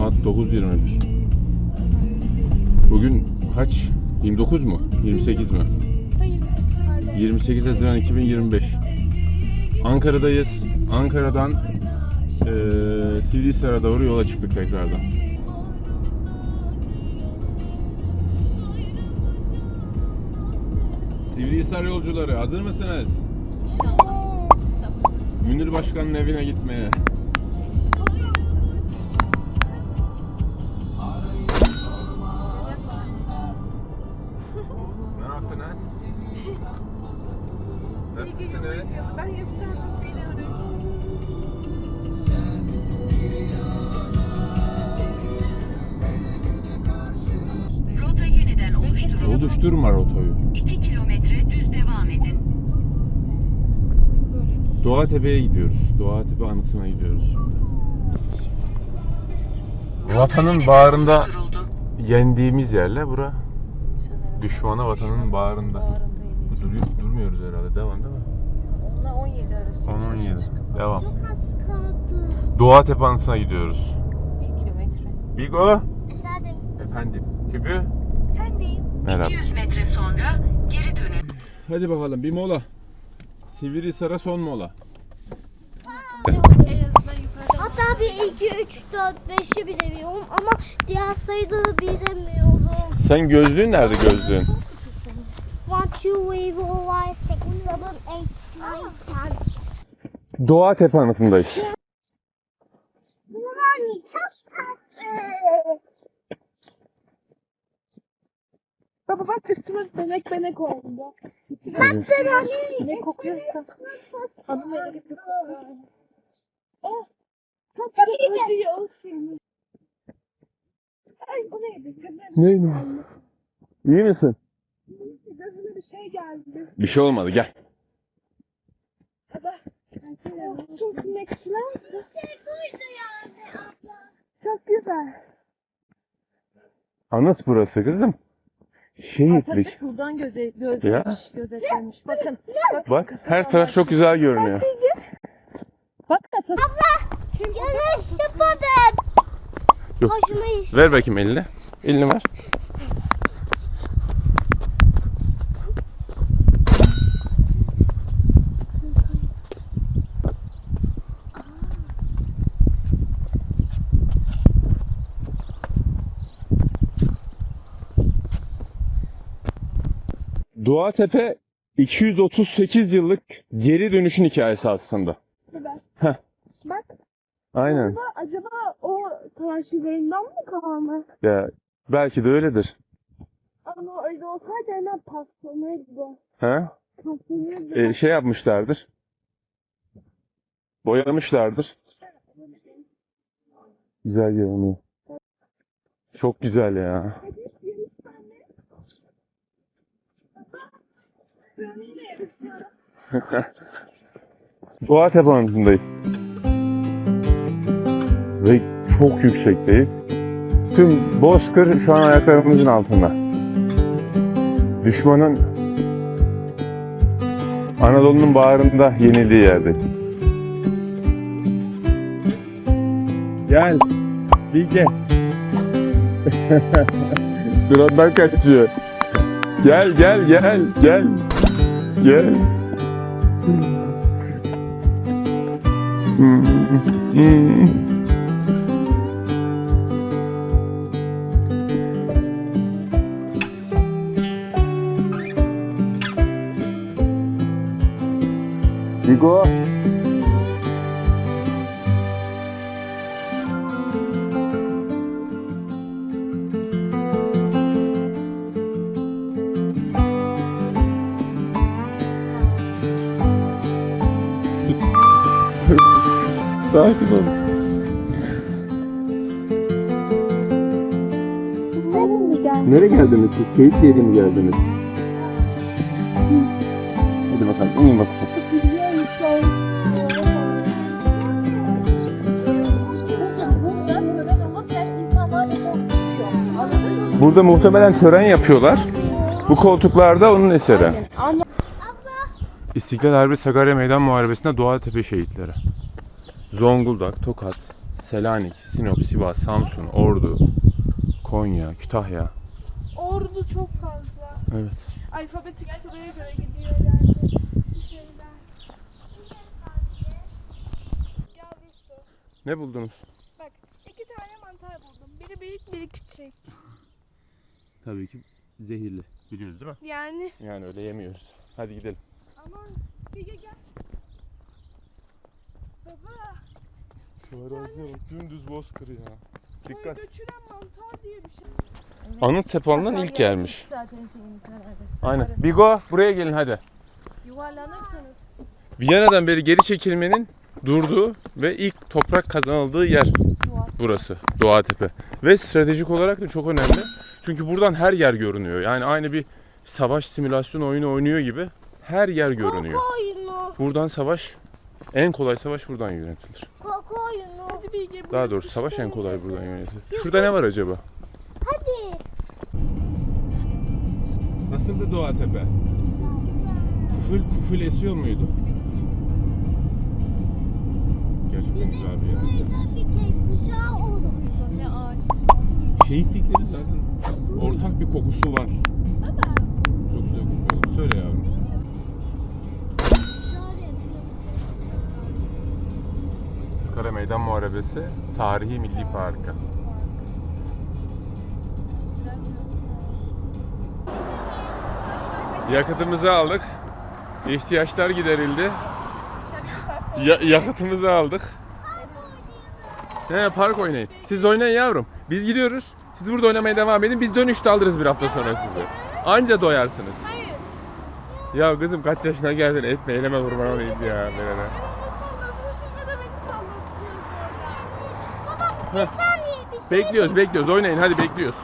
Saat 9.21. Bugün kaç? 29 mu? 28 mi? Hayır. 28 Haziran 2025. Ankara'dayız. Ankara'dan eee Sivrihisar'a doğru yola çıktık tekrardan. Sivrihisar yolcuları hazır mısınız? Münir Başkan'ın evine gitmeye. Rota yeniden oluşturuldu. Oluşturma rotayı. 2 kilometre düz devam edin. Böyle Doğatepe'ye gidiyoruz. Doğatepe anısına gidiyoruz şimdi. Vatanın bağrında yendiğimiz yerle bura. Düşmana vatanın bağrında. Duruyor, durmuyoruz herhalde. Devam değil mi? Onunla 17 arası. 10-17. Devam. Çok az kaldı. Doğatepe anısına gidiyoruz. 1 kilometre. Bigo. Esadım. Efendim. Kübü. Efendim. Merhaba. 200 metre sonra geri dönün. Hadi bakalım bir mola. Sivrihisar'a son mola. Hatta bir 2, 3, 4, 5'i bilemiyorum ama diğer sayıları bilemiyorum. Sen gözlüğün nerede gözlüğün? 1, 2, 3, 4, 5, 6, 7, 8, 9, 10. Doğatepe anısındayız. Nani çok tatlı. Baba bak üstüme benek benek oldu. Bak sen hani. Ne kokuyorsa. Adım öyle bir. Ay o neydi? Neymiş? İyi misin? gözüme bir şey geldi. Bir şey olmadı gel. Çok sinekler. Şey buydu yani abla. Çok güzel. Anıt burası kızım. Şehitlik. Atatürk buradan göze, gözetlemiş, gözetlemiş. Bakın. Bak, Bak her taraf çok güzel görünüyor. Bak Atatürk. Yanlış yapmadım. Yok. Hoşuma iş. Ver bakayım elini. Elini ver. Doğatepe 238 yıllık geri dönüşün hikayesi aslında. Heh. Bak. Aynen. Acaba, acaba o karşılarından mı kalma? Ya belki de öyledir. Ama öyle olsaydı hemen paslanırdı. Ha? Paslanırdı. Ee, şey yapmışlardır. Boyamışlardır. Güzel görünüyor. Çok güzel ya. Doğatepe Anıtı'ndayız. Ve çok yüksekteyiz. Tüm Bozkır şu an ayaklarımızın altında. Düşmanın Anadolu'nun bağrında yenildiği yerde. Gel. Bilge. Drone'dan kaçıyor. Gel gel gel gel. Yeah. Mm-hmm. Mm-hmm. mm-hmm. Sakin ol. Nereye geldiniz siz? Şehit yeri mi geldiniz? Hadi bakalım, inin bakalım. Burada muhtemelen tören yapıyorlar. Bu koltuklarda onun eseri. İstiklal Harbi Sakarya Meydan Muharebesi'nde Doğatepe şehitleri. Zonguldak, Tokat, Selanik, Sinop, Sivas, Samsun, Ordu, Konya, Kütahya. Ordu çok fazla. Evet. Alfabetik sıraya göre gidiyor yani. Bu şeyler. Gel bir su. Ne buldunuz? Bak iki tane mantar buldum. Biri büyük biri küçük. Tabii ki zehirli. Biliyoruz değil mi? Yani Yani öyle yemiyoruz. Hadi gidelim. Aman bir gel. Baba dümdüz bozkır ya. boyu göçüren mantar diye bir şey. Anıt Sepalı'ndan ilk gelmiş. Zaten şeyimiz herhalde. Aynen. Bigo buraya gelin hadi. Yuvarlanırsanız. Viyana'dan beri geri çekilmenin durduğu ve ilk toprak kazanıldığı yer burası. Doğatepe. Ve stratejik olarak da çok önemli. Çünkü buradan her yer görünüyor. Yani aynı bir savaş simülasyon oyunu oynuyor gibi her yer görünüyor. Koku oyunu. Buradan savaş en kolay savaş buradan yönetilir. Koku oyunu. Hadi Bilge. Daha buraya doğrusu savaş en kolay buradan yönetilir. Şurada ne var acaba? Hadi. Nasıldı Doğatepe? Kufül kufül esiyor muydu? Gerçekten güzel bir yer. Suyda bir kek kuşağı olur. Ne ağaç. Şehitliklerin zaten ortak bir kokusu var. Çok güzel kokuyor. Söyle ya. Sakarya Meydan Muharebesi Tarihi Milli Parkı. Yakıtımızı aldık. İhtiyaçlar giderildi. Ya- yakıtımızı aldık. He park oynayın. Siz oynayın yavrum. Biz gidiyoruz. Siz burada oynamaya devam edin. Biz dönüşte alırız bir hafta sonra sizi. Anca doyarsınız. Hayır. Ya kızım kaç yaşına geldin etme eleme vurma olayım ya. Melene. Nasıl şimdi de beni sallatıyorsun. Baba bir saniye bir şey. Bekliyoruz bekliyoruz oynayın hadi bekliyoruz.